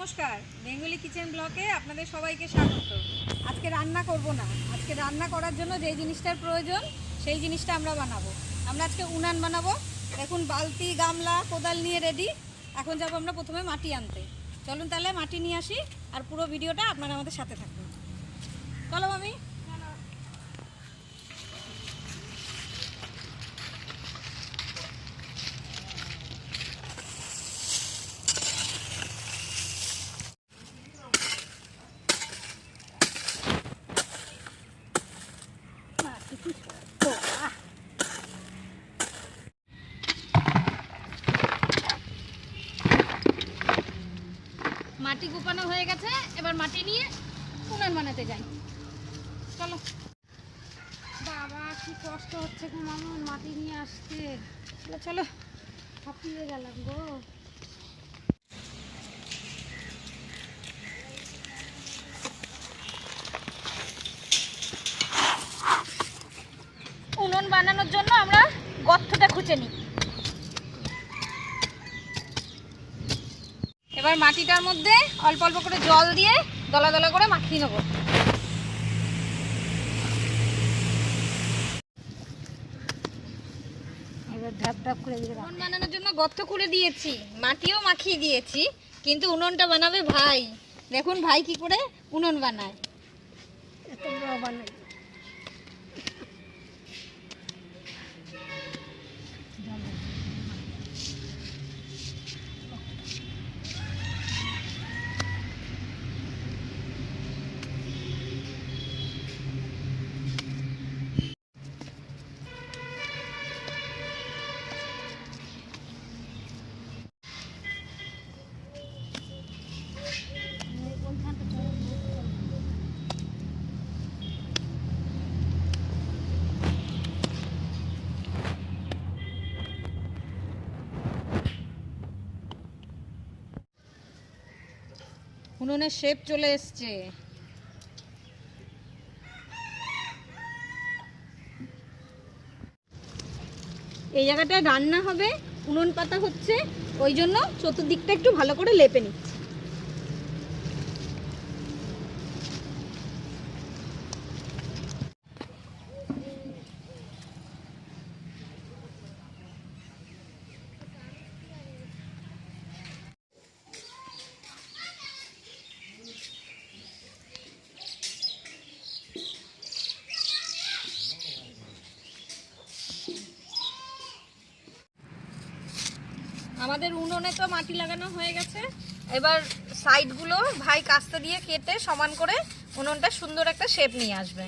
নমস্কার, Bengali kitchen ব্লকে আপনাদের সবাইকে স্বাগত। আজকে রান্না করব না। আজকে রান্না করার জন্য যেই জিনিসটার প্রয়োজন, সেই জিনিসটা আমরা বানাবো। আমরা আজকে উনান বানাবো। দেখুন, বালতি, গামলা, কোদাল নিয়ে রেডি এখন যাব আমরা প্রথমে মাটি আনতে। চলুন তাহলে মাটি নিয়ে আসি আর পুরো ভিডিওটা আপনারা আমাদের সাথে থাকবেন চলো মামি। মাটি কুপানো হয়ে গেছে, এবার মাটি নিয়ে উনান বানাতে যাই। চলো। বাবা, কি কষ্ট হচ্ছে গো মামুন মাটি নিয়ে আসতে। চলো চলো গেলাম গো। উনুন বানানোর জন্য আমরা গর্তটা খুঁজে নিই। এবার মাটিটার মধ্যে অল্প অল্প করে জল দিয়ে দলা দলা করে মাখিয়ে নেব। এবার ঢাপ ঢাপ করে দিয়ে উনুন বানানোর জন্য গর্ত করে দিয়েছি মাটিও মাখিয়ে দিয়েছি কিন্তু উনুনটা বানাবে ভাই। দেখুন ভাই কি করে উনুন বানায়। উনুনের শেপ চলে এসছে। এই জায়গাটায় রান্না হবে, উনুন পাতা হচ্ছে, ওই জন্য চতুর্দিকটা একটু ভালো করে লেপে নিচ্ছি। আমাদের উনুনে তো মাটি লাগানো হয়ে গেছে। এবার সাইডগুলো ভাই কাস্তে দিয়ে কেটে সমান করে উনুনটা সুন্দর একটা শেপ নিয়ে আসবে।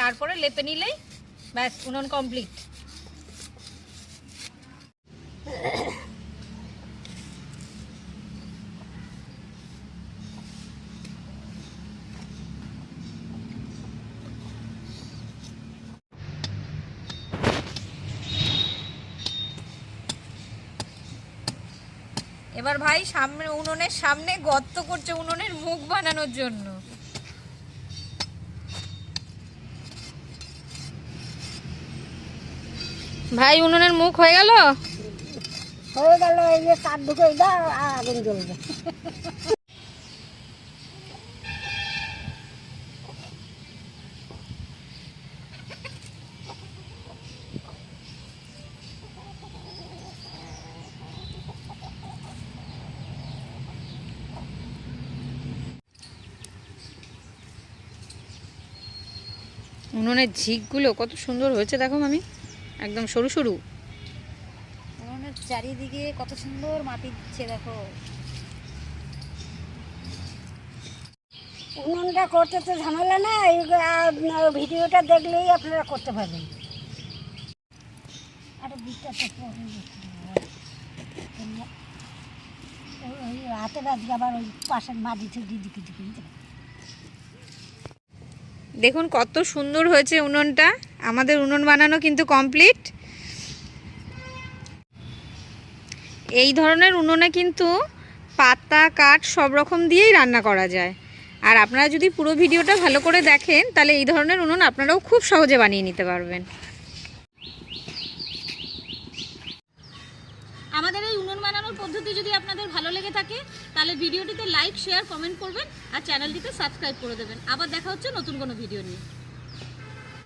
তারপরে লেপে নিলেই ব্যাস, উনুন কমপ্লিট এবার ভাই সামনে, উনুনের সামনে গর্ত করছে উনুনের মুখ বানানোর জন্য। ভাই, উনুনের মুখ হয়ে গেল? হয়ে গেল, এই যে কাঠ ঢুকে দাও আগুন জ্বলবে। উনুনের ঝিকগুলো কত সুন্দর হয়েছে, দেখো আমি একদম সরু সরু। উনুনের চারিদিকে কত সুন্দর মাটি দিচ্ছে, দেখো। উনুনটা করতে তো ঝামেলা না ভিডিওটা দেখলেই আপনারা করতে পারবেন। আরে ওই হাতে বাজকে আবার ওই পাশের মাঝি থেকে দিকে দিকে। দেখুন কত সুন্দর হয়েছে উনুনটা। আমাদের উনুন বানানো কিন্তু কমপ্লিট। এই ধরনের উনুনে কিন্তু পাতা, কাঠ সব রকম দিয়েই রান্না করা যায়। আর আপনারা যদি পুরো ভিডিওটা ভালো করে দেখেন, তাহলে এই ধরনের উনুন আপনারাও খুব সহজে বানিয়ে নিতে পারবেন বানানোর পদ্ধতি যদি আপনাদের ভালো লেগে থাকে, তাহলে ভিডিওটিতে লাইক শেয়ার কমেন্ট করবেন আর চ্যানেলটিতে সাবস্ক্রাইব করে দেবেন। আবার দেখা হচ্ছে নতুন কোনো ভিডিও নিয়ে।